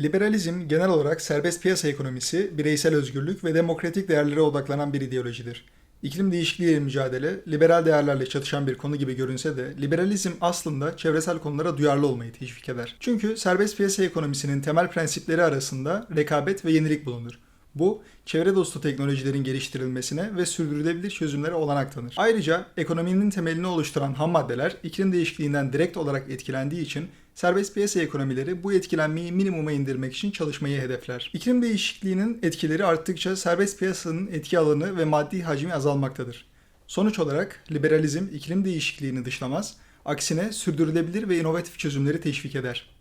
Liberalizm genel olarak serbest piyasa ekonomisi, bireysel özgürlük ve demokratik değerlere odaklanan bir ideolojidir. İklim değişikliğiyle mücadele, liberal değerlerle çatışan bir konu gibi görünse de liberalizm aslında çevresel konulara duyarlı olmayı teşvik eder. Çünkü serbest piyasa ekonomisinin temel prensipleri arasında rekabet ve yenilik bulunur. Bu, çevre dostu teknolojilerin geliştirilmesine ve sürdürülebilir çözümlere olanak tanır. Ayrıca ekonominin temelini oluşturan ham maddeler iklim değişikliğinden direkt olarak etkilendiği için serbest piyasa ekonomileri bu etkilenmeyi minimuma indirmek için çalışmayı hedefler. İklim değişikliğinin etkileri arttıkça serbest piyasanın etki alanı ve maddi hacmi azalmaktadır. Sonuç olarak liberalizm iklim değişikliğini dışlamaz, aksine sürdürülebilir ve inovatif çözümleri teşvik eder.